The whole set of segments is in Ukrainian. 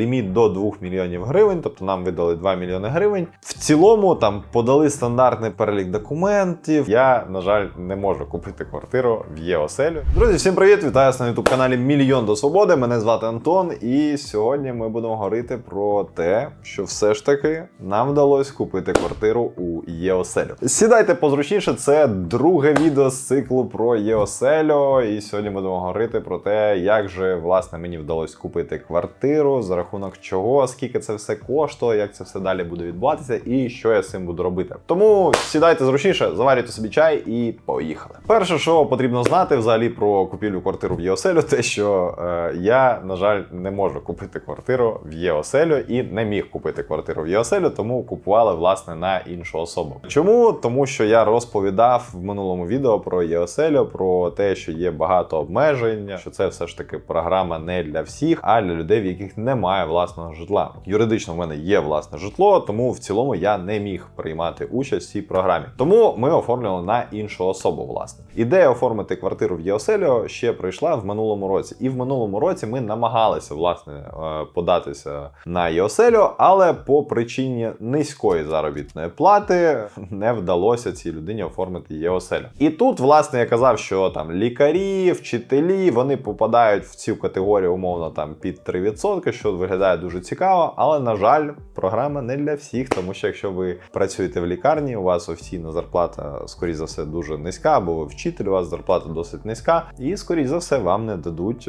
Ліміт до 2 мільйонів гривень, тобто нам видали 2 мільйони гривень. В цілому там подали стандартний перелік документів. Я, на жаль, не можу купити квартиру в ЄОСЕЛю. Друзі, всім привіт! Вітаю вас на youtube каналі Мільйон до Свободи. Мене звати Антон, і сьогодні ми будемо говорити про те, що все ж таки нам вдалося купити квартиру у ЄОСЕЛю. Сідайте позручніше, це друге відео з циклу про ЄОСЕЛю. І сьогодні будемо говорити про те, як же власне мені вдалося купити квартиру, за рахунок чого, скільки це все коштує, як це все далі буде відбуватися, і що я з цим буду робити. Тому сідайте зручніше, заварюйте собі чай і поїхали. Перше, що потрібно знати взагалі про купівлю квартиру в ЄОСЕЛю, те, що е, я, на жаль, не можу купити квартиру в ЄОСЕЛю і не міг купити квартиру в ЄОСЕЛю, тому купували власне на іншу особу. Чому? Тому що я розповідав в минулому відео про ЄОСЕЛю, про те, що є багато обмежень, що це все ж таки програма не для всіх, а для людей, в яких немає власного житла. Юридично в мене є власне житло, тому в цілому я не міг приймати участь в цій програмі. Тому ми оформлювали на іншу особу. Власне, ідея оформити квартиру в ЄОСЕЛю ще прийшла в минулому році, і в минулому році ми намагалися власне е, податися на ЄОСЕЛю, але по причині низької заробітної плати не вдалося цій людині оформити ЄОСЕЛю. І тут, власне, я казав, що там лікарі, вчителі вони попадають в цю категорію умовно там під 3%, що виглядає дуже цікаво. Але на жаль, програма не для всіх, тому що якщо ви працюєте в лікарні, у вас офіційна зарплата, скоріш за все, дуже низька, або ви вчитель, у вас зарплата досить низька, і скоріш за все вам не дадуть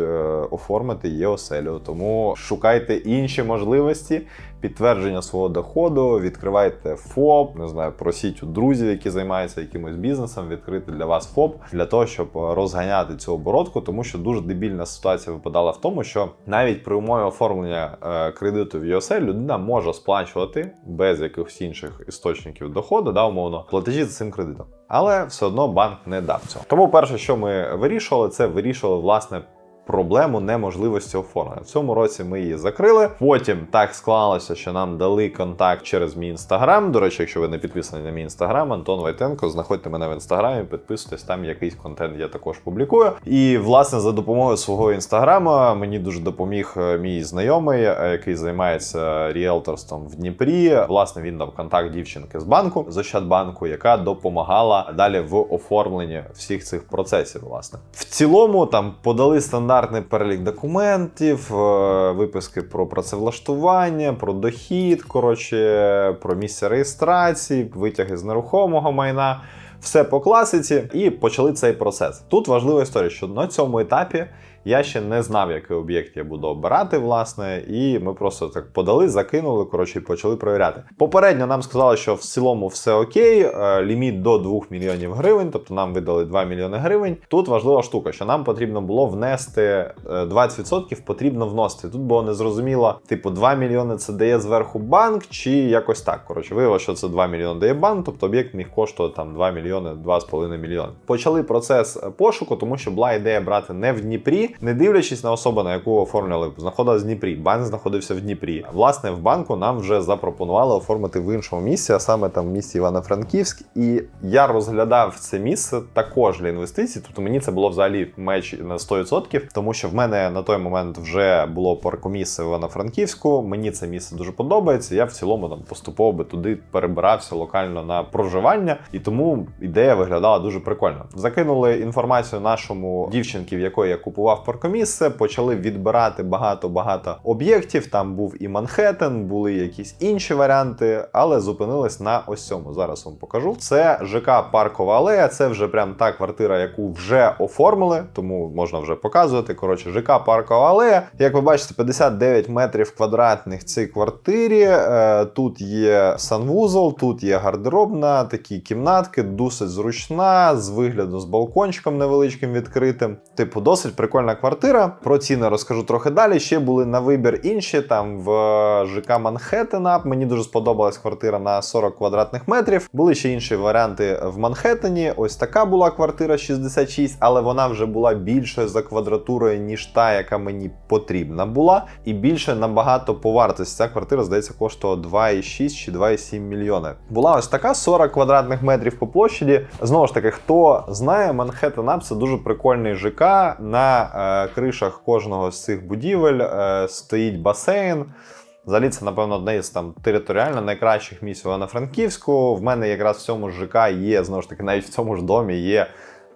оформити її оселю. Тому шукайте інші можливості підтвердження свого доходу, відкривайте ФОП, не знаю, просіть у друзів, які займаються якимось бізнесом, відкрити для вас ФОП для того, щоб розганяти цю оборотку, тому що дуже дебільна ситуація випадала в тому, що навіть при умові оформлення е, кредиту в ЄОСЕЛ людина може сплачувати без якихось інших істочників доходу, да, умовно, платежі за цим кредитом. Але все одно банк не дав цього. Тому перше, що ми вирішували, це вирішували власне проблему неможливості оформлення. В цьому році ми її закрили. Потім так склалося, що нам дали контакт через мій інстаграм. До речі, якщо ви не підписані на мій інстаграм, Антон Вайтенко, знаходьте мене в інстаграмі, підписуйтесь, там якийсь контент я також публікую. І власне за допомогою свого інстаграма мені дуже допоміг е, мій знайомий, е, який займається ріелторством в Дніпрі. Власне, він дав контакт дівчинки з банку з Ощадбанку, яка допомагала далі в оформленні всіх цих процесів. Власне, в цілому там подали стандарт стандартний перелік документів, е, виписки про працевлаштування, про дохід, коротше, про місце реєстрації, витяги з нерухомого майна. Все по класиці, і почали цей процес. Тут важлива історія, що на цьому етапі я ще не знав, який об'єкт я буду обирати, власне, і ми просто так подали, закинули, коротше, і почали перевіряти. Попередньо нам сказали, що в цілому все окей, е, ліміт до 2 мільйонів гривень, тобто нам видали 2 мільйони гривень. Тут важлива штука, що нам потрібно було внести е, 20% потрібно вносити. Тут було незрозуміло, типу, 2 мільйони це дає зверху банк, чи якось так. Коротше, виявилося, що це 2 мільйони дає банк, тобто об'єкт міг коштувати там 2 мільйони, 2,5 мільйони. Почали процес пошуку, тому що була ідея брати не в Дніпрі, не дивлячись на особу, на яку оформляли, знаходилась в Дніпрі. Банк знаходився в Дніпрі. Власне, в банку нам вже запропонували оформити в іншому місці, а саме там в місті Івано-Франківськ. І я розглядав це місце також для інвестицій. Тобто мені це було взагалі меч на 100%, тому що в мене на той момент вже було паркомісце в Івано-Франківську. Мені це місце дуже подобається. Я в цілому там поступово би туди перебирався локально на проживання, і тому ідея виглядала дуже прикольно. Закинули інформацію нашому дівчинки, в якої я купував паркомісце, почали відбирати багато-багато об'єктів. Там був і Манхеттен, були якісь інші варіанти, але зупинились на ось цьому. Зараз вам покажу. Це ЖК Паркова алея. Це вже прям та квартира, яку вже оформили, тому можна вже показувати. Коротше, ЖК Паркова алея. Як ви бачите, 59 метрів квадратних цій квартирі. Е, Тут є санвузол, тут є гардеробна, такі кімнатки, досить зручна, з вигляду з балкончиком невеличким відкритим. Типу, досить прикольна квартира. Про ціни розкажу трохи далі. Ще були на вибір інші там в ЖК Манхеттена. Мені дуже сподобалась квартира на 40 квадратних метрів. Були ще інші варіанти в Манхеттені. Ось така була квартира 66, але вона вже була більшою за квадратурою, ніж та, яка мені потрібна була. І більше набагато по вартості. Ця квартира, здається, коштувала 2,6 чи 2,7 мільйони. Була ось така 40 квадратних метрів по площаді. Знову ж таки, хто знає, Манхеттен Ап це дуже прикольний ЖК на е, кришах кожного з цих будівель е, стоїть басейн. Взагалі, це, напевно, одне з там територіально найкращих місць Івано-Франківську. В мене якраз в цьому ж ЖК є, знову ж таки, навіть в цьому ж домі є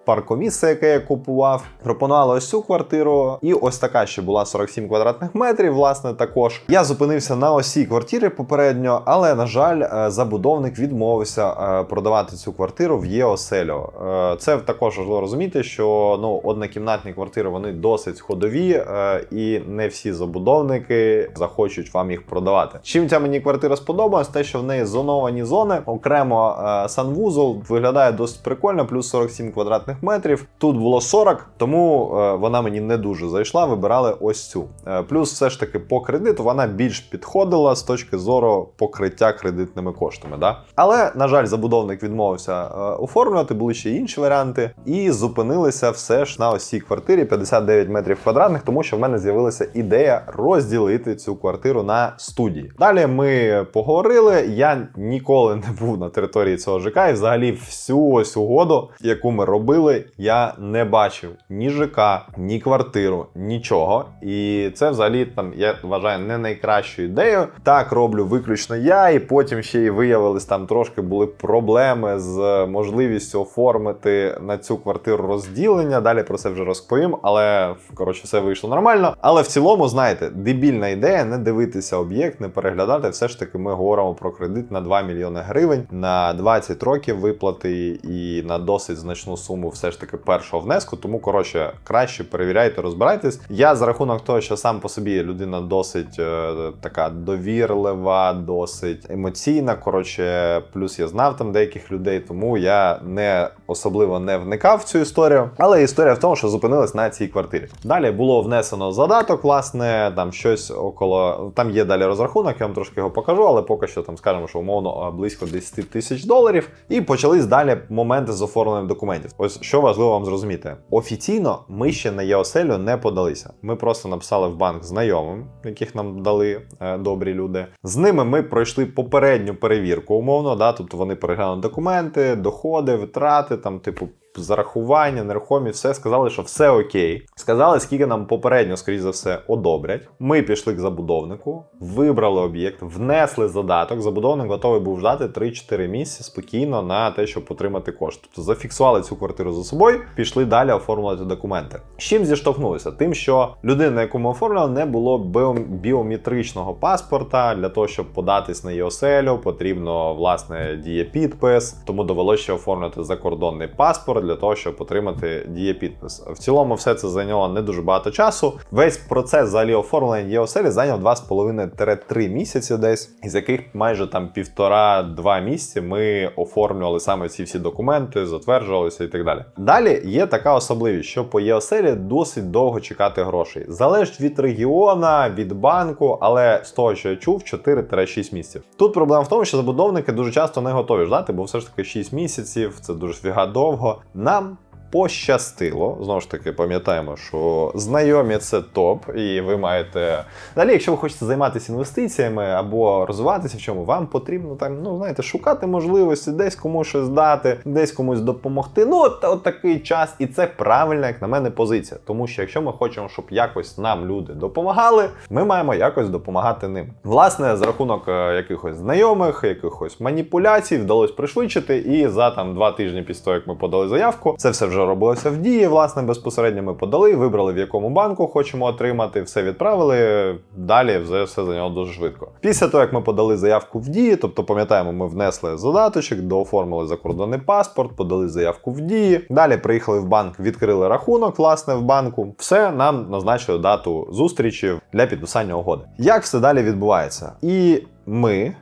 паркомісце, яке я купував. Пропонували ось цю квартиру. І ось така ще була 47 квадратних метрів. Власне, також я зупинився на ось цій квартирі попередньо, але на жаль, е, забудовник відмовився е, продавати цю квартиру в ЄОселю. Е, Це також важливо розуміти, що ну однокімнатні квартири вони досить ходові, і не всі забудовники захочуть вам їх продавати. Чим ця мені квартира сподобалась, те, що в неї зоновані зони, окремо санвузол виглядає досить прикольно, плюс 47 квадратних метрів. Тут було 40, тому е, вона мені не дуже зайшла. Вибирали ось цю. Е, Плюс, все ж таки, по кредиту вона більш підходила з точки зору покриття кредитними коштами. Да? Але, на жаль, забудовник відмовився е, оформлювати, були ще інші варіанти, і зупинилися все ж на ось цій квартирі 59 метрів квадратних, тому що в мене з'явилася ідея розділити цю квартиру на студії. Далі ми поговорили. Я ніколи не був на території цього ЖК, і взагалі всю ось угоду, яку ми робили, я не бачив ні ЖК, ні квартиру, нічого. І це взагалі там я вважаю не найкращою ідеєю. Так роблю виключно я, і потім ще й виявилось, там трошки були проблеми з можливістю оформити на цю квартиру розділення. Далі про це вже розповім, але коротше, все вийшло нормально. Але в цілому, знаєте, дебільна ідея не дивитися об'єкт, не переглядати. Все ж таки, ми говоримо про кредит на 2 мільйони гривень на 20 років виплати і на досить значну суму, все ж таки, першого внеску. Тому коротше, краще перевіряйте, розбирайтесь. Я за рахунок того, що сам по собі людина досить е, така довірлива, досить емоційна. Коротше, плюс я знав там деяких людей, тому я не особливо не вникав в цю історію. Але історія в тому, що зупинилась на цій квартирі. Далі було внесено задаток, власне, там щось около. Там є далі розрахунок, я вам трошки його покажу, але поки що там скажемо, що умовно близько 10 тисяч доларів. І почались далі моменти з оформленням документів. Ось що важливо вам зрозуміти. Офіційно ми ще на ЄОСЕЛю не подалися. Ми просто написали в банк знайомим, яких нам дали е, добрі люди. З ними ми пройшли попередню перевірку, умовно, да, тобто вони переглянули документи, доходи, витрати, там, типу. Зарахування, нерухомі, все сказали, що все окей. Сказали, скільки нам попередньо, скоріш за все, одобрять. Ми пішли к забудовнику, вибрали об'єкт, внесли задаток. Забудовник готовий був ждати 3-4 місяці спокійно на те, щоб отримати кошти. Тобто зафіксували цю квартиру за собою, пішли далі оформлювати документи. З чим зіштовхнулися? Тим, що людина, яку ми оформляли, не було біо- біометричного паспорта. Для того, щоб податись на ЄОСЕЛю, потрібно власне дієпідпис, тому довелося ще оформлювати закордонний паспорт для того, щоб отримати дієпідпис. В цілому, все це зайняло не дуже багато часу. Весь процес взагалі оформлення ЄОСЕЛі зайняв 2,5-3 місяці десь, із яких майже там півтора-два місяці ми оформлювали саме ці всі документи, затверджувалися і так далі. Далі є така особливість, що по ЄОСЕЛі досить довго чекати грошей. Залежить від регіона, від банку, але з того, що я чув, 4-6 місяців. Тут проблема в тому, що забудовники дуже часто не готові ждати, бо все ж таки 6 місяців це дуже фіга довго. Нам пощастило. Знову ж таки, пам'ятаємо, що знайомі це топ, і ви маєте. Далі, якщо ви хочете займатися інвестиціями або розвиватися в чому, вам потрібно там, ну знаєте, шукати можливості, десь комусь щось дати, десь комусь допомогти. Ну, от, от такий час, і це правильна, як на мене, позиція. Тому що якщо ми хочемо, щоб якось нам люди допомагали, ми маємо якось допомагати ним. Власне, за рахунок е, якихось знайомих, якихось маніпуляцій, вдалося пришвидшити, і за там два тижні після того, як ми подали заявку, це все вже робилося в дії. Власне, безпосередньо ми подали, вибрали в якому банку хочемо отримати, все відправили. Далі все, все зайняло дуже швидко. Після того, як ми подали заявку в дії, тобто пам'ятаємо, ми внесли задаточок, дооформили закордонний паспорт, подали заявку в дії. Далі приїхали в банк, відкрили рахунок, власне, в банку. Все нам назначили дату зустрічі для підписання угоди. Як все далі відбувається? І ми.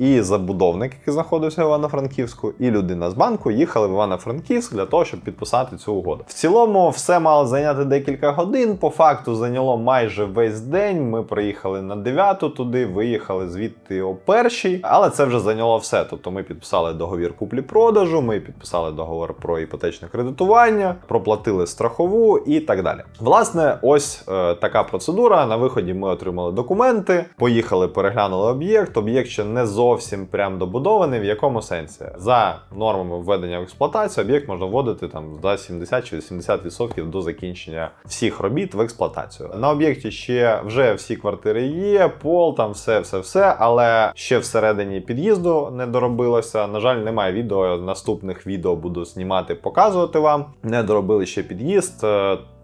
І забудовник, який знаходився в Івано-Франківську, і людина з банку їхали в Івано-Франківськ для того, щоб підписати цю угоду. В цілому все мало зайняти декілька годин. По факту зайняло майже весь день. Ми приїхали на 9 туди, виїхали звідти о першій, але це вже зайняло все. Тобто ми підписали договір куплі-продажу, ми підписали договор про іпотечне кредитування, проплатили страхову і так далі. Власне, ось е, така процедура. На виході ми отримали документи, поїхали, переглянули об'єкт. Об'єкт ще не зовсім зовсім прям добудований. В якому сенсі? За нормами введення в експлуатацію об'єкт можна вводити там за 70 чи 80% до закінчення всіх робіт в експлуатацію. На об'єкті ще вже всі квартири є, пол, там все, все, все, але ще всередині під'їзду не доробилося. На жаль, немає відео. Наступних відео буду знімати, показувати вам. Не доробили ще під'їзд.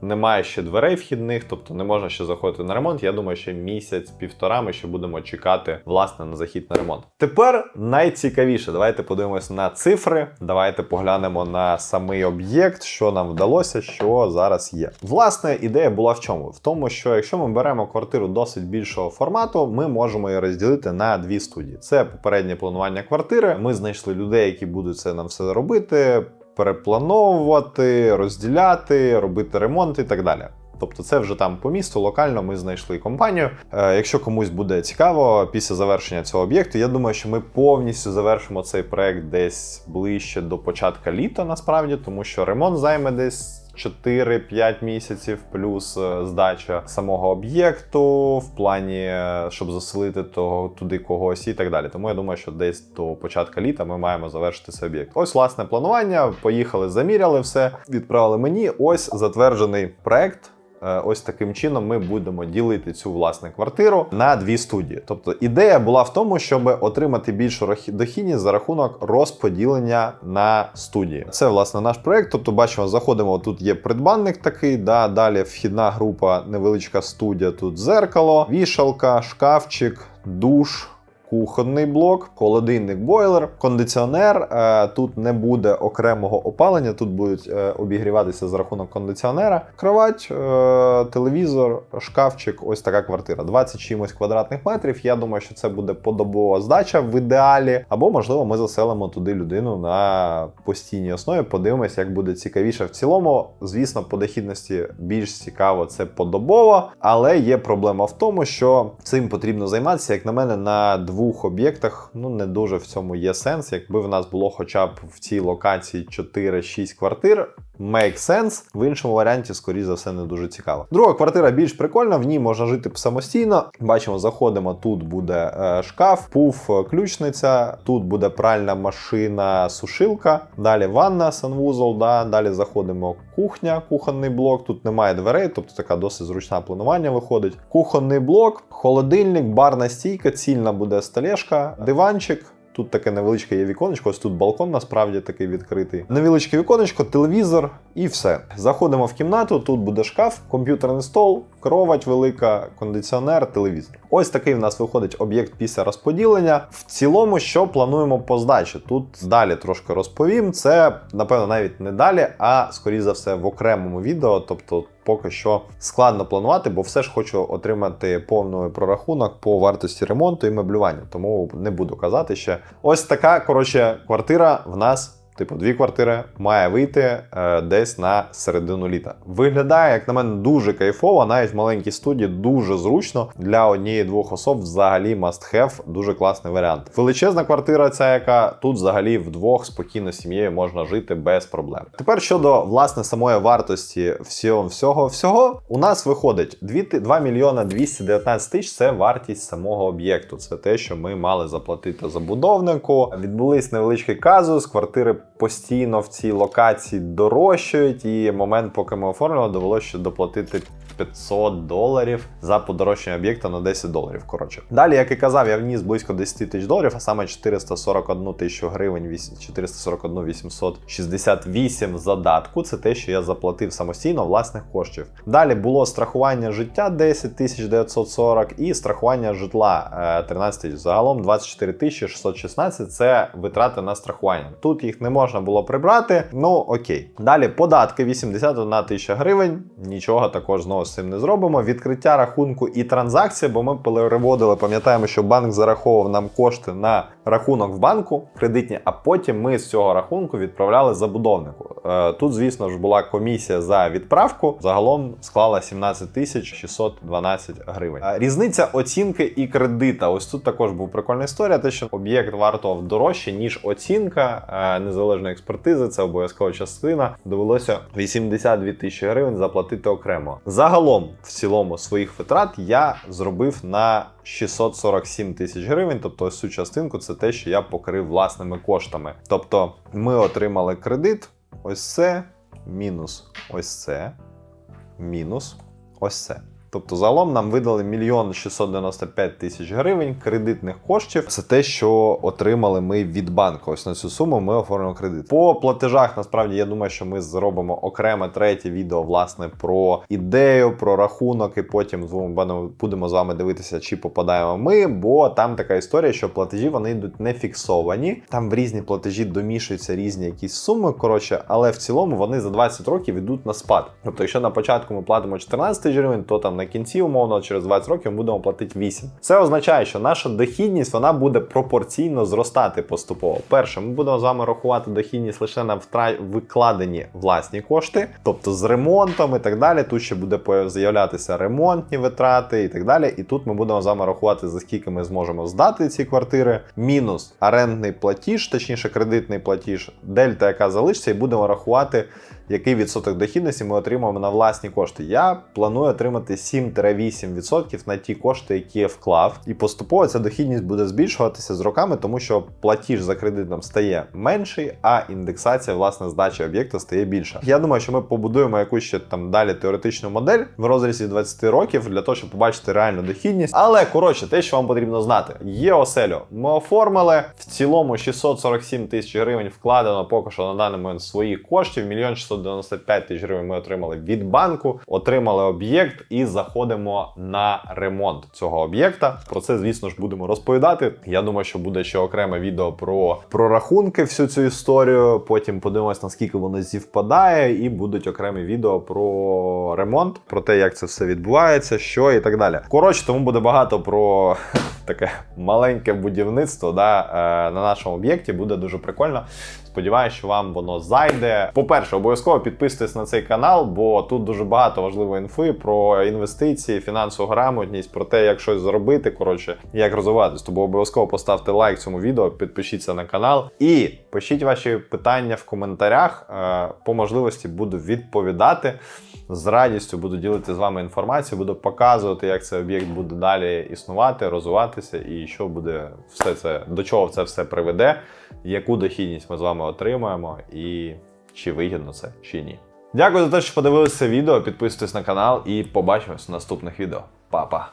Немає ще дверей вхідних, тобто не можна ще заходити на ремонт. Я думаю, ще місяць-півтора ми ще будемо чекати власне на захід на ремонт. Тепер найцікавіше. Давайте подивимось на цифри. Давайте поглянемо на самий об'єкт, що нам вдалося, що зараз є. Власне, ідея була в чому? В тому, що якщо ми беремо квартиру досить більшого формату, ми можемо її розділити на дві студії. Це попереднє планування квартири. Ми знайшли людей, які будуть це нам все робити переплановувати, розділяти, робити ремонт і так далі. Тобто, це вже там по місту локально ми знайшли компанію. Е, якщо комусь буде цікаво після завершення цього об'єкту, я думаю, що ми повністю завершимо цей проект десь ближче до початку літа, насправді, тому що ремонт займе десь. 4-5 місяців плюс е, здача самого об'єкту в плані, е, щоб заселити того туди когось і так далі. Тому я думаю, що десь до початку літа ми маємо завершити цей об'єкт. Ось власне планування. Поїхали, заміряли все, відправили мені. Ось затверджений проект. Е, Ось таким чином ми будемо ділити цю власне квартиру на дві студії. Тобто ідея була в тому, щоб отримати більшу дохідність за рахунок розподілення на студії. Це власне наш проект. Тобто, бачимо, заходимо. Тут є придбанник такий. Да, далі вхідна група, невеличка студія. Тут зеркало, вішалка, шкафчик, душ. Кухонний блок, холодильник, бойлер, кондиціонер. Е, Тут не буде окремого опалення, тут будуть е, обігріватися за рахунок кондиціонера. Кровать, е, телевізор, шкафчик. Ось така квартира. 20 чимось квадратних метрів. Я думаю, що це буде подобова здача в ідеалі. Або, можливо, ми заселимо туди людину на постійній основі. Подивимось, як буде цікавіше. В цілому, звісно, по дохідності більш цікаво це подобово, але є проблема в тому, що цим потрібно займатися, як на мене, на двох об'єктах. Ну не дуже в цьому є сенс. Якби в нас було хоча б в цій локації 4-6 квартир. Make sense. в іншому варіанті, скоріш за все, не дуже цікаво. Друга квартира більш прикольна, в ній можна жити самостійно. Бачимо, заходимо. Тут буде е, шкаф, пуф, е, ключниця, тут буде пральна машина, сушилка. Далі ванна, санвузол. Да. Далі заходимо кухня, кухонний блок. Тут немає дверей, тобто така досить зручна планування виходить. Кухонний блок, холодильник, барна стійка, цільна буде столешка, диванчик. Тут таке невеличке є віконечко, ось тут балкон насправді такий відкритий. Невеличке віконечко, телевізор і все. Заходимо в кімнату, тут буде шкаф, комп'ютерний стол, кровать велика, кондиціонер, телевізор. Ось такий в нас виходить об'єкт після розподілення. В цілому, що плануємо по здачі? Тут далі трошки розповім. Це, напевно, навіть не далі, а скоріш за все в окремому відео. Тобто поки що складно планувати, бо все ж хочу отримати повний прорахунок по вартості ремонту і меблювання. Тому не буду казати ще. Ось така коротше квартира в нас. Типу, дві квартири має вийти е, десь на середину літа. Виглядає, як на мене, дуже кайфово, навіть в маленькій студії дуже зручно для однієї-двох особ. Взагалі must have, дуже класний варіант. Величезна квартира, ця яка тут взагалі вдвох спокійно сім'єю можна жити без проблем. Тепер щодо власне самої вартості всього всього всього, у нас виходить 2, 2 мільйона 219 тисяч. Це вартість самого об'єкту. Це те, що ми мали заплатити забудовнику. Відбулись невеличкий казус, квартири постійно в цій локації дорожчають, і момент, поки ми оформили, довелося доплатити 500 доларів за подорожчання об'єкта на 10 доларів. Коротше, далі, як і казав, я вніс близько 10 тисяч доларів, а саме 441 тисячу гривень, 441 868 задатку. Це те, що я заплатив самостійно власних коштів. Далі було страхування життя 10 тисяч 940 і страхування житла е, 13 тисяч. Загалом 24 тисячі 616 це витрати на страхування. Тут їх не можна було прибрати. Ну окей. Далі податки 81 тисяча гривень. Нічого також знову з цим не зробимо. Відкриття рахунку і транзакція, бо ми переводили, пам'ятаємо, що банк зараховував нам кошти на рахунок в банку кредитні, а потім ми з цього рахунку відправляли забудовнику. Е, Тут, звісно ж, була комісія за відправку. Загалом склала 17 тисяч 612 гривень. Е, Різниця оцінки і кредита. Ось тут також був прикольна історія. Те, що об'єкт вартував дорожче, ніж оцінка е, незалежної експертизи. Це обов'язкова частина. Довелося 82 тисячі гривень заплатити окремо. Загалом, в цілому, своїх витрат я зробив на 647 тисяч гривень. Тобто, ось цю частинку це те, що я покрив власними коштами. Тобто, ми отримали кредит, ось це, мінус ось це, мінус ось це. Тобто загалом нам видали мільйон 695 тисяч гривень кредитних коштів. Це те, що отримали ми від банку. Ось на цю суму ми оформимо кредит. По платежах, насправді, я думаю, що ми зробимо окреме третє відео, власне, про ідею, про рахунок, і потім з вами будемо з вами дивитися, чи попадаємо ми. Бо там така історія, що платежі вони йдуть не фіксовані. Там в різні платежі домішуються різні якісь суми. Коротше, але в цілому вони за 20 років йдуть на спад. Тобто, якщо на початку ми платимо 14 тисяч гривень, то там на кінці, умовно, через 20 років ми будемо платити 8. Це означає, що наша дохідність вона буде пропорційно зростати поступово. Перше, ми будемо з вами рахувати дохідність лише на втра... викладені власні кошти, тобто з ремонтом і так далі. Тут ще буде з'являтися ремонтні витрати і так далі. І тут ми будемо з вами рахувати, за скільки ми зможемо здати ці квартири, мінус орендний платіж, точніше кредитний платіж, дельта, яка залишиться, і будемо рахувати який відсоток дохідності ми отримаємо на власні кошти. Я планую отримати 7-8% на ті кошти, які я вклав. І поступово ця дохідність буде збільшуватися з роками, тому що платіж за кредитом стає менший, а індексація власне здачі об'єкта стає більша. Я думаю, що ми побудуємо якусь ще там далі теоретичну модель в розрізі 20 років для того, щоб побачити реальну дохідність. Але коротше, те, що вам потрібно знати, є оселю. Ми оформили в цілому 647 тисяч гривень вкладено поки що на даний момент своїх коштів. Мільйон 695 тисяч гривень ми отримали від банку, отримали об'єкт і заходимо на ремонт цього об'єкта. Про це, звісно ж, будемо розповідати. Я думаю, що буде ще окреме відео про прорахунки, всю цю історію. Потім подивимось, наскільки воно зівпадає, і будуть окремі відео про ремонт, про те, як це все відбувається, що і так далі. Коротше, тому буде багато про таке маленьке будівництво да, е, на нашому об'єкті. Буде дуже прикольно. Сподіваюсь, що вам воно зайде. По-перше, обов'язково підписуйтесь на цей канал, бо тут дуже багато важливої інфи про інвестиції, фінансову грамотність, про те, як щось зробити, коротше, як розвиватись. Тому обов'язково поставте лайк цьому відео, підпишіться на канал і пишіть ваші питання в коментарях. Е, По можливості буду відповідати. З радістю буду ділити з вами інформацію, буду показувати, як цей об'єкт буде далі існувати, розвиватися, і що буде все це, до чого це все приведе, яку дохідність ми з вами отримаємо, і чи вигідно це, чи ні. Дякую за те, що подивилися відео. Підписуйтесь на канал і побачимось в наступних відео. Па-па!